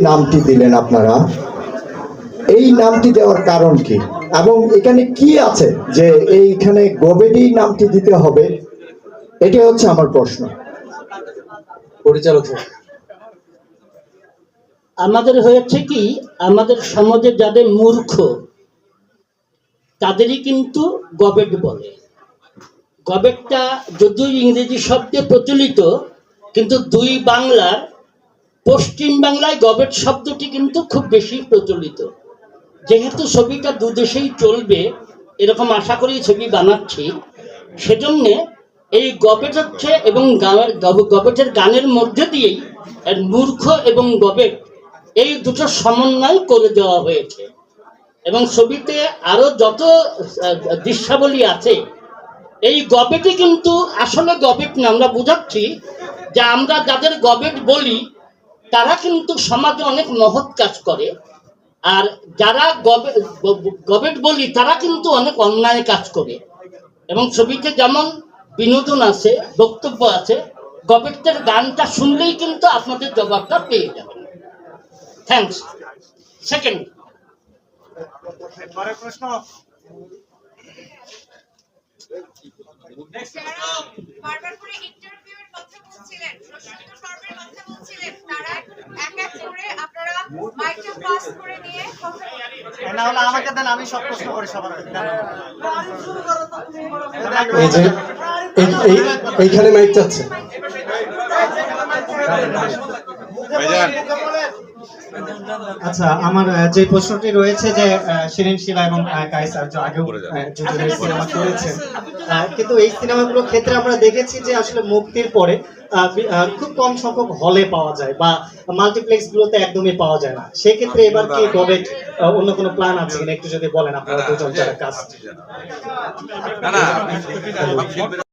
নামটি দিলেন আপনারা। এই নামটি দেওয়ার কারণ কি? এবং এখানে কি আছে যে এইখানে গবেডি নামটি দিতে হবে? এটা হচ্ছে আমার প্রশ্ন। পরিচালক আমাদের হয়েছে কি আমাদের সমাজে যাদের মূর্খ তাদেরই কিন্তু গবেট বলে। গবেটটা যদিও ইংরেজি শব্দে প্রচলিত কিন্তু দুই বাংলার পশ্চিম বাংলায় গবেট শব্দটি কিন্তু খুব বেশি প্রচলিত। যেহেতু ছবিটা দুদেশেই চলবে, এরকম আশা করি ছবি বানাচ্ছি, সেজন্যে এই গবেট হচ্ছে এবং গানের গবেটের গানের মধ্যে দিয়েই মূর্খ এবং গবেট এই দুটো সমন্বয় করে দেওয়া হয়েছে। এবং ছবিতে আরও যত দৃশ্যাবলী আছে, এই গবেটে কিন্তু আসলে গবেট না। আমরা বুঝাচ্ছি যে আমরা যাদের গবেট বলি তারা কিন্তু সমাজে অনেক মহৎ কাজ করে। আর যারা গবে- গবেট বলি তারা কিন্তু অনেক অন্যায় কাজ করে। এবং ছবিতে যেমন বিনোদন আছে বক্তব্য আছে গবেটের গানটা শুনলেই কিন্তু আপনাদের জবাবটা পেয়ে যাবেন। থ্যাংকস সেকেন্ড বারবার মাইকটা পাস করে নিয়ে না হলে আমাকে দেন আমি সব প্রশ্ন করি সবার আগে। এই যে এই- এই- এইখানে মাইক চাচ্ছে আচ্ছা আমার যে প্রশ্নটি রয়েছে যে আহ, শিরিন শিলা এবং কায়সার যে আগেও আহ, জুজুনের সিনেমা করেছেন কিন্তু এই সিনেমাগুলোর ক্ষেত্রে আমরা দেখেছি যে আসলে মুক্তির পরে আহ, খুব কম সংখ্যক হলে পাওয়া যায় বা মাল্টিপ্লেক্স গুলোতে একদমই পাওয়া যায় না। সেক্ষেত্রে এবার কি গভর্নমেন্ট অন্য কোনো প্ল্যান আছে কিনা একটু যদি বলেন আপনারা দুজন যারা কাজ না না